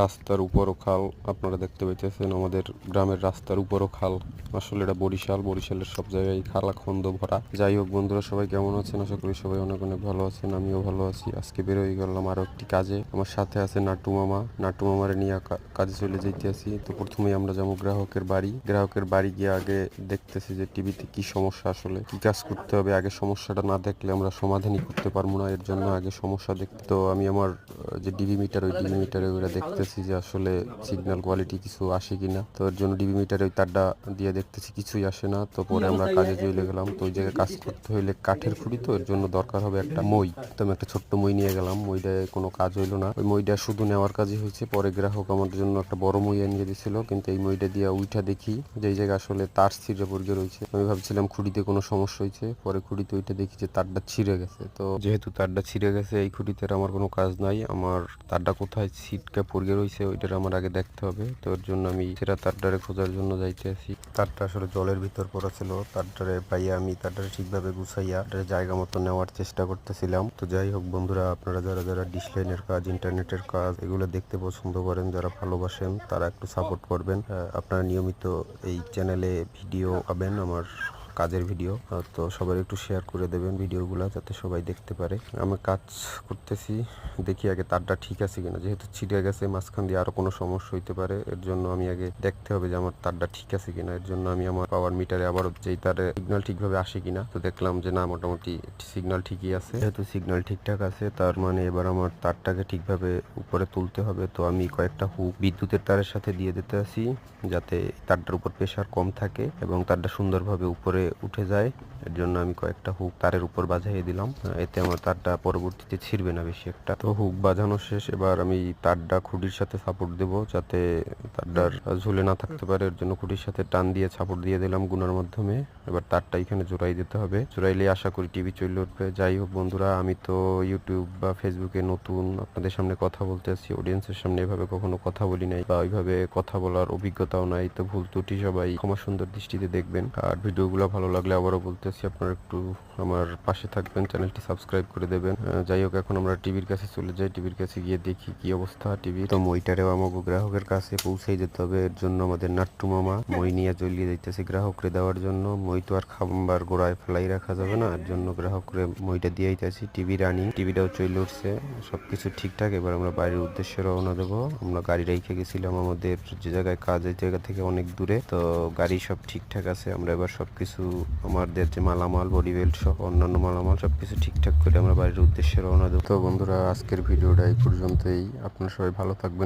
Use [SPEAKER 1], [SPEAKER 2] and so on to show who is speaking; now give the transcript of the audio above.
[SPEAKER 1] রাস্তার উপরও খাল, আপনারা দেখতে পাইতেছেন আমাদের গ্রামের রাস্তার উপরও খাল। আসলে এটা বরিশাল, বরিশালের সব জায়গায় খালা, খন্দ ভরা। যাই হোক বন্ধুরা, সবাই কেমন আছেন? আশা করি সবাই অনেক অনেক ভালো আছেন, আমিও ভালো আছি। আজকে বেরোয় গেলাম আরও একটি কাজে। আমার সাথে আছে নাটু মামা। নাটু মামারে নিয়ে কাজে চলে যাইতে আছি তো প্রথমেই আমরা যাব গ্রাহকের বাড়ি। গ্রাহকের বাড়ি গিয়ে আগে দেখতেছি যে টিভিতে কি সমস্যা আসলে, কি কাজ করতে হবে। আগে সমস্যাটা না দেখলে আমরা সমাধানই করতে পারব না। এর জন্য আগে সমস্যা দেখতে তো আমি আমার যে ডিবি মিটার, ওই ডিবি মিটারে ওইটা দেখতেছি যে আসলে সিগন্যাল কোয়ালিটি কিছু আসে কিনা। তো এর জন্য ডিবি মিটারে ওই তারটা দিয়ে দেখতেছি, কিছুই আসে না। তো পরে আমরা কাজে চলে গেলাম। তো ওই জায়গায় কাজ করতে হইলে কাঠের খুঁড়ি তো, এর জন্য দরকার হবে একটা মই। তো আমি একটা ছোট্ট মই নিয়ে গেলাম। মইটায় কোনো কাজ হইল না। ওই মইটা শুধু নেওয়ার কাজই হয়েছে। পরে গ্রাহক আমার জন্য একটা বড় মই এনে দিছিল কিন্তু এই মইটা দিয়ে উইঠা দেখি যে এই জায়গায় আসলে তার ছিঁড়ে পড়ে রয়েছে। আমি ভাবছিলাম খুঁড়িতে কোনো সমস্যা হয়েছে। পরে খুঁড়িতে ওইটা দেখি যে তারটা ছিঁড়ে গেছে। তো যেহেতু তারটা ছিঁড়ে গেছে, এই খুঁড়িতে আমার কোনো কাজ নাই। আমার তারটা কোথায়? ছিটকে পড়ে রয়েছে, ওইটার আমার আগে দেখতে হবে। তো এর জন্য আমি সেটা তারটারে খোঁজার জন্য যাইতে আছি তারটা আসলে জলের ভিতর পড়া ছিল। তারটারে পাইয়া আমি তারটারে ঠিকভাবে গুছাইয়া জায়গা মতো নেওয়ার চেষ্টা করতেছিলাম। তো যাই হোক বন্ধুরা, আপনারা যারা যারা ডিসলাইনের কাজ, ইন্টারনেটের কাজ, এগুলো দেখতে পছন্দ করেন, যারা ভালোবাসেন, তারা একটু সাপোর্ট করবেন। আপনারা নিয়মিত এই চ্যানেলে ভিডিও পাবেন। আমার কাজের ভিডিও তো সবাই একটু শেয়ার করে দেবেন ভিডিওগুলো যাতে সবাই দেখতে পারে। আমি কাজ করতেছি, দেখি আগে তারটা ঠিক আছে কিনা। যেহেতু ছিঁড়ে গেছে, মাঝখান দিয়ে আরও কোনো সমস্যা হইতে পারে, এর জন্য আমি আগে দেখতে হবে যে আমার তারটা ঠিক আছে কিনা। এর জন্য আমি আমার পাওয়ার মিটারে আবার যেই তারে সিগন্যাল ঠিকভাবে আসে কিনা, তো দেখলাম যে না, মোটামুটি সিগন্যাল ঠিকই আছে। যেহেতু সিগন্যাল ঠিকঠাক আছে, তার মানে এবার আমার তারটাকে ঠিকভাবে উপরে তুলতে হবে। তো আমি কয়েকটা হুক বিদ্যুতের তারের সাথে দিয়ে দিতে আসি যাতে তারটার উপর প্রেশার কম থাকে এবং তারটা সুন্দরভাবে উপরে উঠে যায়। এর জন্য আমি কয়েকটা হুক তারের উপর বাজাইয়ে দিলাম। এতে আমার তারটা পরবর্তীতে ছিঁড়বে না বেশি একটা। তো হুক বাজানো শেষ। এবার আমি তারটা খুঁটির সাথে সাপোর্ট দেব যাতে তারটার ঝুলে না থাকতে পারে। এর জন্য খুঁটির সাথে টান দিয়ে সাপোর্ট দিয়ে দিলাম গুনার মাধ্যমে। এবার তারটা এখানে জোড়াই দিতে হবে। জোড়াইলে আশা করি টিভি চলে উঠবে যাই হোক বন্ধুরা, আমি তো ইউটিউব বা ফেসবুকে নতুন, আপনাদের সামনে কথা বলতে আসছি অডিয়েন্সের সামনে এভাবে কখনো কথা বলি নাই বা ওইভাবে কথা বলার অভিজ্ঞতাও নাই। তো ভুল ত্রুটি সবাই ক্ষমা সুন্দর দৃষ্টিতে দেখবেন। আর ভিডিওগুলো ভালো লাগলে আবারও বলতেছি, আপনারা একটু আমার পাশে থাকবেন, চ্যানেলটি সাবস্ক্রাইব করে দেবেন। যাই হোক, এখন আমরা টিভির কাছে চলে যাই, টিভির কাছে গিয়ে দেখি কি অবস্থা টিভি। তো মইটারেও আমাকে গ্রাহকের কাছে পৌঁছেই যেতে হবে, এর জন্য আমাদের নাট্টু মামা মই নিয়ে চলিয়ে যাইতেছে গ্রাহকরে দেওয়ার জন্য। মই তো আর খাবার গোড়ায় ফেলাই রাখা যাবে না, এর জন্য গ্রাহকরে মইটা দিয়ে আইতেছি। টিভি রানিং, টিভিটাও চলে উঠছে, সবকিছু ঠিকঠাক। এবার আমরা বাইরের উদ্দেশ্যে রওনা দেবো। আমরা গাড়ি রেখে গেছিলাম আমাদের যে জায়গায় কাজ, এই জায়গা থেকে অনেক দূরে। তো গাড়ি সব ঠিকঠাক আছে, আমরা এবার সবকিছু আমাদের যে মালামাল বডি বেল্ট সহ অন্যান্য মালামাল সব কিছু ঠিকঠাক করে আমরা বাড়ির উদ্দেশ্যে রওনা দেবো। তো বন্ধুরা, আজকের ভিডিওটা এই পর্যন্তই। আপনারা সবাই ভালো থাকবেন